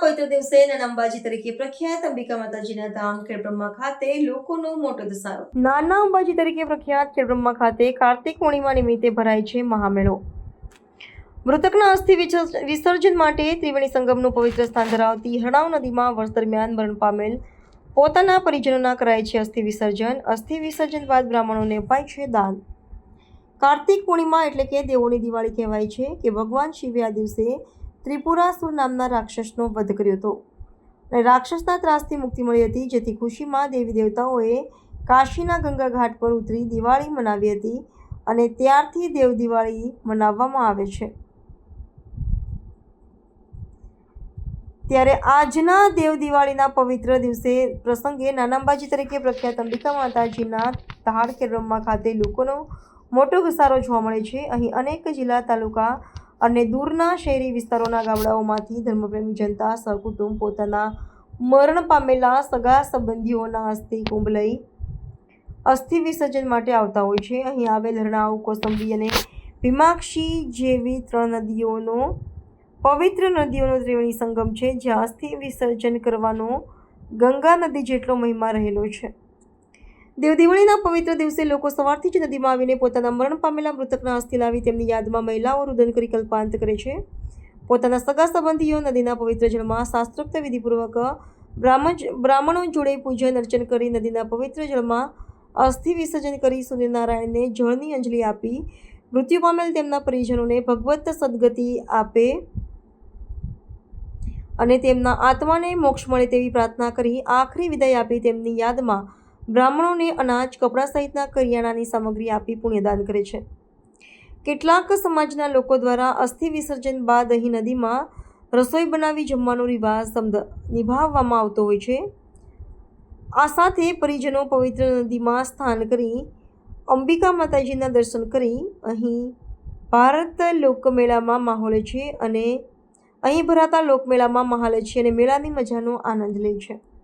પવિત્ર દિવસે નાના તરીકે પ્રખ્યાત અંબિકા માતાજીના ધામ ખેડબ્રહ્મા ખાતે લોકોનો મોટો ધસારો. નાના અંબાજી તરીકે પ્રખ્યાત ખેડબ્રહ્મા ખાતે કાર્તિક પૂર્ણિમા નિમિત્તે ભરાય છે મહામેળો. મૃતકના અસ્થિ વિસર્જન માટે ત્રિવેણી સંગમનું પવિત્ર સ્થાન ધરાવતી હરણાવ નદીમાં વર્ષ દરમિયાન મરણ પામેલ પોતાના પરિજનોના કરાય છે અસ્થિ વિસર્જન. અસ્થિ વિસર્જન બાદ બ્રાહ્મણોને અપાય છે દાન. કાર્તિક પૂર્ણિમા એટલે કે દેવોની દિવાળી કહેવાય છે કે ભગવાન શિવે આ દિવસે ત્રિપુરાસુર નામના રાક્ષસનો વધ કર્યો હતો. અને રાક્ષસના ત્રાસથી મુક્તિ મળી હતી, જેથી ખુશીમાં દેવી દેવતાઓએ કાશીના ગંગા ઘાટ પર ઉતરી દિવાળી મનાવી હતી અને ત્યારથી દેવ દિવાળી મનાવવામાં આવે છે. ત્યારે આજના દેવ દિવાળીના પવિત્ર દિવસે પ્રસંગે નાનાંબાજી તરીકે પ્રખ્યાત અંબિકા માતાજીના તાળ કેરમમાં ખાતે લોકોનો મોટો ઘસારો જોવા મળે છે. અહીં અનેક જિલ્લા તાલુકા અને દૂરના શહેરી વિસ્તારોના ગામડાઓમાંથી ધર્મપ્રેમી જનતા સહકુટુંબ પોતાના મરણ પામેલા સગા સંબંધીઓના અસ્થિ કુંભ લઈ અસ્થિ વિસર્જન માટે આવતા હોય છે. અહીં આવેલ હરણાવ કોસંબી અને ભીમાક્ષી જેવી ત્રણ નદીઓનો, પવિત્ર નદીઓનો ત્રિવેણી સંગમ છે, જ્યાં અસ્થિ વિસર્જન કરવાનો ગંગા નદી જેટલો મહિમા રહેલો છે. દેવ દિવાળીના પવિત્ર દિવસે લોકો સવારથી જ નદીમાં આવીને પોતાના મરણ પામેલા મૃતકના અસ્થિ લાવી તેમની યાદમાં મહિલાઓ રુદન કરી કલ્પાંત કરે છે. પોતાના સગા સંબંધીઓ નદીના પવિત્ર જળમાં શાસ્ત્રોક્ત વિધિપૂર્વક બ્રાહ્મણ બ્રાહ્મણો જોડે પૂજન અર્ચન કરી નદીના પવિત્ર જળમાં અસ્થિ વિસર્જન કરી સૂર્યનારાયણને જળની અંજલિ આપી મૃત્યુ પામેલ તેમના પરિજનોને ભગવત સદગતિ આપે અને તેમના આત્માને મોક્ષ મળે તેવી પ્રાર્થના કરી આખરી વિદાય આપી તેમની યાદમાં બ્રાહ્મણોને અનાજ, કપડાં સહિતના કરિયાણાની સામગ્રી આપી પુણ્યદાન કરે છે. કેટલાક સમાજના લોકો દ્વારા અસ્થિ વિસર્જન બાદ અહીં નદીમાં રસોઈ બનાવી જમવાનો રિવાજ નિભાવવામાં આવતો હોય છે. આ સાથે પરિજનો પવિત્ર નદીમાં સ્થાન કરી અંબિકા માતાજીના દર્શન કરી અહીં ભારત લોકમેળામાં માહોલે છે અને અહીં ભરાતા લોકમેળામાં મહાલે છે અને મેળાની મજાનો આનંદ લે છે.